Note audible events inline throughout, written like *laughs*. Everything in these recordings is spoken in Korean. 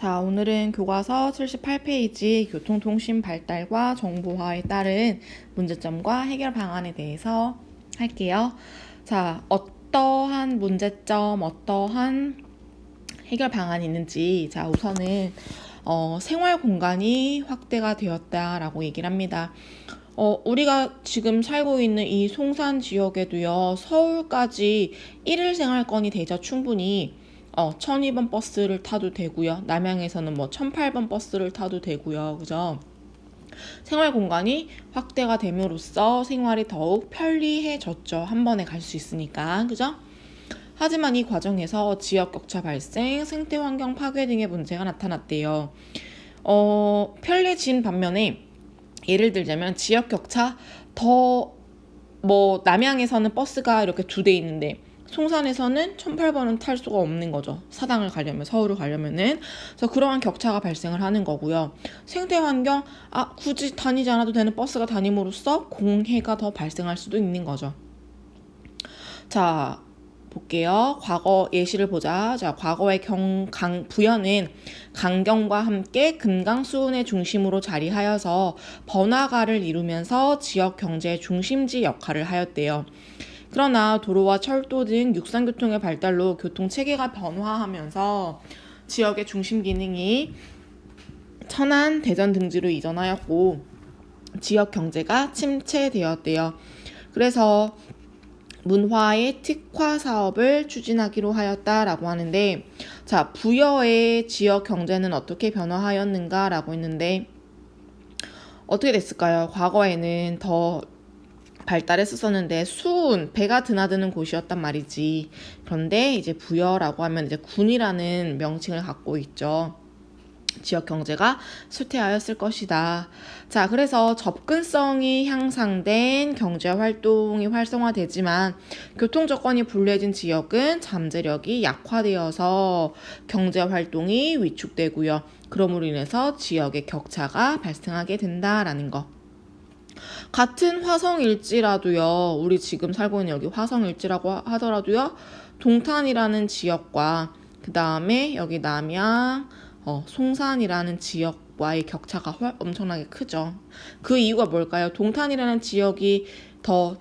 자, 오늘은 교과서 78페이지 교통통신 발달과 정보화에 따른 문제점과 해결 방안에 대해서 할게요. 자, 어떠한 문제점, 어떠한 해결 방안이 있는지, 자, 우선은 어, 생활 공간이 확대가 되었다라고 얘기를 합니다. 어, 우리가 지금 살고 있는 이 송산 지역에도요, 서울까지 일일 생활권이 되죠, 충분히. 어, 1002번 버스를 타도 되고요. 남양에서는 뭐 1008번 버스를 타도 되고요. 그죠? 생활 공간이 확대가 됨으로써 생활이 더욱 편리해졌죠. 한 번에 갈 수 있으니까. 그죠? 하지만 이 과정에서 지역 격차 발생, 생태 환경 파괴 등의 문제가 나타났대요. 어, 편리해진 반면에 예를 들자면 지역 격차 더 뭐 남양에서는 버스가 이렇게 두 대 있는데 송산에서는 1008번은 탈 수가 없는 거죠. 사당을 가려면, 서울을 가려면은. 그래서 그러한 격차가 발생을 하는 거고요. 생태 환경, 아, 굳이 다니지 않아도 되는 버스가 다님으로써 공해가 더 발생할 수도 있는 거죠. 자, 볼게요. 과거 예시를 보자. 자, 과거의 경, 강, 부여는 강경과 함께 금강수운의 중심으로 자리하여서 번화가를 이루면서 지역 경제의 중심지 역할을 하였대요. 그러나 도로와 철도 등 육상교통의 발달로 교통 체계가 변화하면서 지역의 중심 기능이 천안, 대전 등지로 이전하였고 지역 경제가 침체되었대요. 그래서 문화의 특화 사업을 추진하기로 하였다라고 하는데 자 부여의 지역 경제는 어떻게 변화하였는가라고 했는데 어떻게 됐을까요? 과거에는 더 발달했었었는데 수운 배가 드나드는 곳이었단 말이지. 그런데 이제 부여라고 하면 이제 군이라는 명칭을 갖고 있죠. 지역 경제가 쇠퇴하였을 것이다. 자, 그래서 접근성이 향상된 경제 활동이 활성화되지만 교통 조건이 불리해진 지역은 잠재력이 약화되어서 경제 활동이 위축되고요. 그러므로 인해서 지역의 격차가 발생하게 된다라는 거. 같은 화성일지라도요, 우리 지금 살고 있는 여기 화성일지라고 하더라도요, 동탄이라는 지역과 그 다음에 여기 남양, 어, 송산이라는 지역과의 격차가 훨, 엄청나게 크죠. 그 이유가 뭘까요? 동탄이라는 지역이 더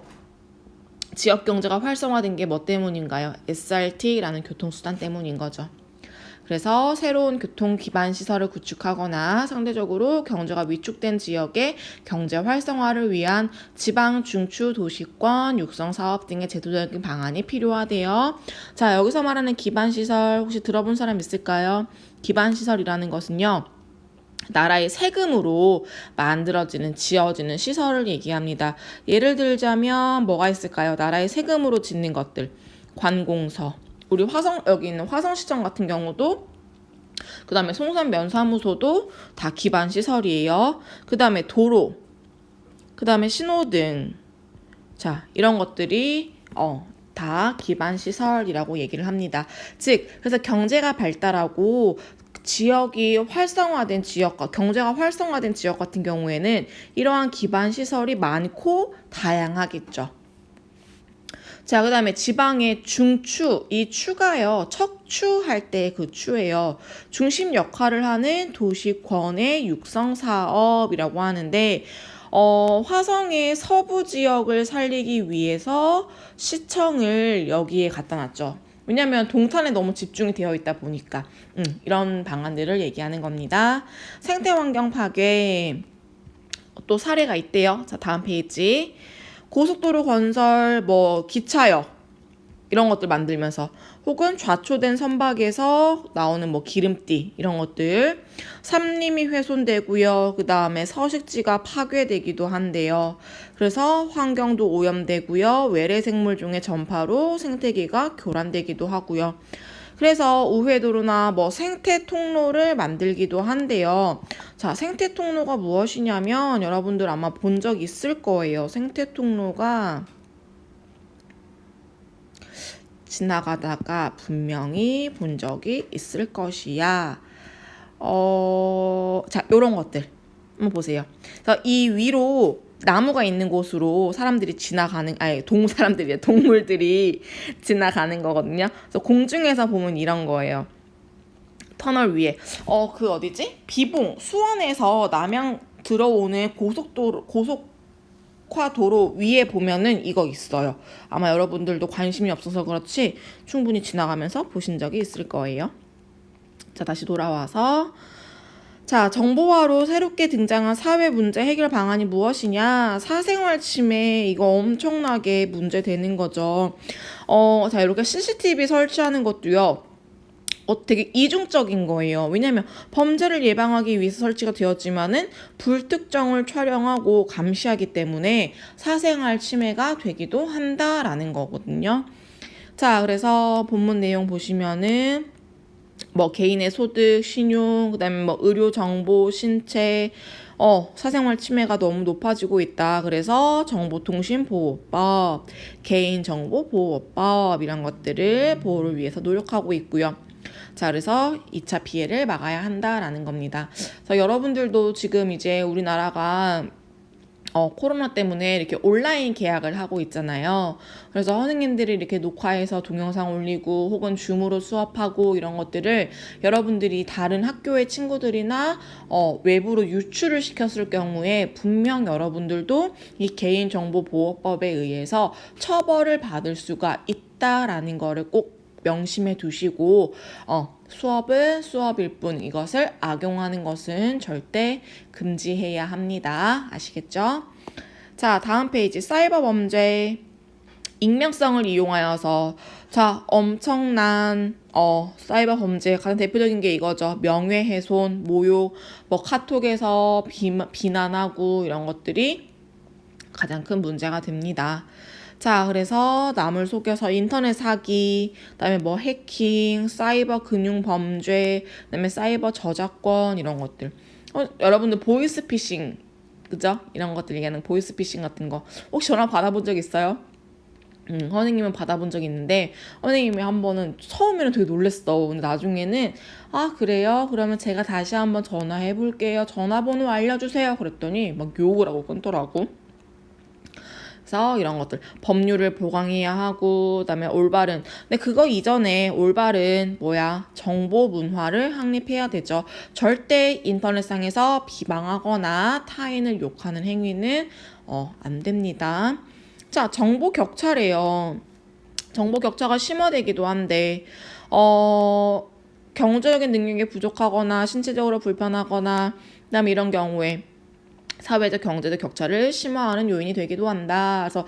지역 경제가 활성화된 게 뭐 때문인가요? SRT라는 교통수단 때문인 거죠. 그래서 새로운 교통 기반 시설을 구축하거나 상대적으로 경제가 위축된 지역의 경제 활성화를 위한 지방 중추 도시권 육성 사업 등의 제도적인 방안이 필요하대요. 자, 여기서 말하는 기반 시설 혹시 들어본 사람 있을까요? 기반 시설이라는 것은요. 나라의 세금으로 만들어지는 지어지는 시설을 얘기합니다. 예를 들자면 뭐가 있을까요? 나라의 세금으로 짓는 것들. 관공서, 우리 화성 여기 있는 화성시청 같은 경우도 그 다음에 송산 면사무소도 다 기반 시설이에요. 그 다음에 도로, 그 다음에 신호등, 자 이런 것들이 어. 다 기반 시설이라고 얘기를 합니다. 즉, 그래서 경제가 발달하고 지역이 활성화된 지역과 경제가 활성화된 지역 같은 경우에는 이러한 기반 시설이 많고 다양하겠죠. 자, 그 다음에 지방의 중추, 이 추가요. 척추할 때 그 추예요. 중심 역할을 하는 도시권의 육성 사업이라고 하는데, 어, 화성의 서부 지역을 살리기 위해서 시청을 여기에 갖다 놨죠. 왜냐면 동탄에 너무 집중이 되어 있다 보니까 음, 이런 방안들을 얘기하는 겁니다. 생태 환경 파괴 또 사례가 있대요. 자, 다음 페이지. 고속도로 건설, 뭐 기차역 이런 것들 만들면서 혹은 좌초된 선박에서 나오는 뭐 기름띠 이런 것들 산림이 훼손되고요. 그 다음에 서식지가 파괴되기도 한데요. 그래서 환경도 오염되고요. 외래 생물 중의 전파로 생태계가 교란되기도 하고요. 그래서 우회도로나 뭐 생태 통로를 만들기도 한데요. 자, 생태 통로가 무엇이냐면 여러분들 아마 본 적 있을 거예요. 생태 통로가 지나가다가 분명히 본 적이 있을 것이야. 어, 자, 요런 것들. 한번 보세요. 그래서 이 위로 나무가 있는 곳으로 사람들이 지나가는 아니 동 사람들이 동물들이 *laughs* 지나가는 거거든요. 그래서 공중에서 보면 이런 거예요. 터널 위에 어 그 어디지? 비봉 수원에서 남양 들어오는 고속도로 고속화 도로 위에 보면은 이거 있어요. 아마 여러분들도 관심이 없어서 그렇지 충분히 지나가면서 보신 적이 있을 거예요. 자 다시 돌아와서 자, 정보화로 새롭게 등장한 사회 문제 해결 방안이 무엇이냐? 사생활 침해 이거 엄청나게 문제 되는 거죠. 어, 자, 이렇게 CCTV 설치하는 것도요. 어, 되게 이중적인 거예요. 왜냐면 범죄를 예방하기 위해서 설치가 되었지만은 불특정을 촬영하고 감시하기 때문에 사생활 침해가 되기도 한다라는 거거든요. 자, 그래서 본문 내용 보시면은 뭐 개인의 소득, 신용, 그다음에 뭐 의료 정보, 신체, 어, 사생활 침해가 너무 높아지고 있다. 그래서 정보통신보호법, 개인정보보호법 이런 것들을 보호를 위해서 노력하고 있고요. 자, 그래서 2차 피해를 막아야 한다라는 겁니다. 그래서 여러분들도 지금 이제 우리나라가 어, 코로나 때문에 이렇게 온라인 계약을 하고 있잖아요. 그래서 선생님들이 이렇게 녹화해서 동영상 올리고 혹은 줌으로 수업하고 이런 것들을 여러분들이 다른 학교의 친구들이나 어, 외부로 유출을 시켰을 경우에 분명 여러분들도 이 개인정보보호법에 의해서 처벌을 받을 수가 있다라는 거를 꼭 명심해 두시고 어, 수업은 수업일 뿐 이것을 악용하는 것은 절대 금지해야 합니다. 아시겠죠? 자, 다음 페이지 사이버 범죄 익명성을 이용하여서 자, 엄청난 어, 사이버 범죄 가장 대표적인 게 이거죠. 명예훼손, 모욕, 뭐 카톡에서 비, 비난하고 이런 것들이 가장 큰 문제가 됩니다. 자, 그래서 남을 속여서 인터넷 사기, 그다음에 뭐 해킹, 사이버 금융 범죄, 그다음에 사이버 저작권 이런 것들. 어, 여러분들 보이스 피싱 그죠? 이런 것들 얘기하는 보이스 피싱 같은 거 혹시 전화 받아본 적 있어요? 음, 선생님은 받아본 적 있는데 선생님이 한 번은 처음에는 되게 놀랬어. 근데 나중에는 아 그래요? 그러면 제가 다시 한번 전화해 볼게요. 전화번호 알려주세요. 그랬더니 막 욕을 하고 끊더라고. 그래서 이런 것들 법률을 보강해야 하고 그다음에 올바른 근데 그거 이전에 올바른 뭐야 정보 문화를 확립해야 되죠 절대 인터넷상에서 비방하거나 타인을 욕하는 행위는 어, 안 됩니다 자 정보 격차래요 정보 격차가 심화되기도 한데 어 경제적인 능력이 부족하거나 신체적으로 불편하거나 그다음에 이런 경우에 사회적 경제적 격차를 심화하는 요인이 되기도 한다. 그래서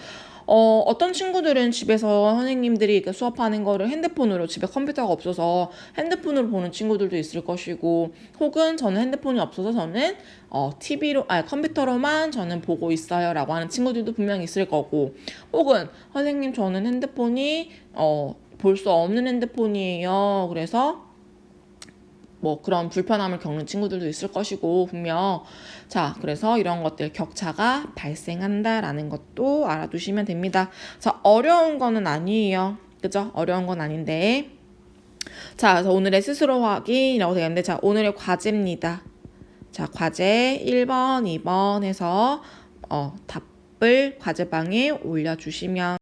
어, 어떤 친구들은 집에서 선생님들이 그 수업하는 거를 핸드폰으로 집에 컴퓨터가 없어서 핸드폰으로 보는 친구들도 있을 것이고 혹은 저는 핸드폰이 없어서 저는 어, TV로 아니 컴퓨터로만 저는 보고 있어요라고 하는 친구들도 분명히 있을 거고 혹은 선생님 저는 핸드폰이 어, 볼 수 없는 핸드폰이에요. 그래서 뭐 그런 불편함을 겪는 친구들도 있을 것이고 분명. 자 그래서 이런 것들 격차가 발생한다라는 것도 알아두시면 됩니다. 자 어려운 거는 아니에요. 그죠? 어려운 건 아닌데. 자 그래서 오늘의 스스로 확인이라고 되겠는데 자 오늘의 과제입니다. 자 과제 1번 2번 해서 어 답을 과제방에 올려주시면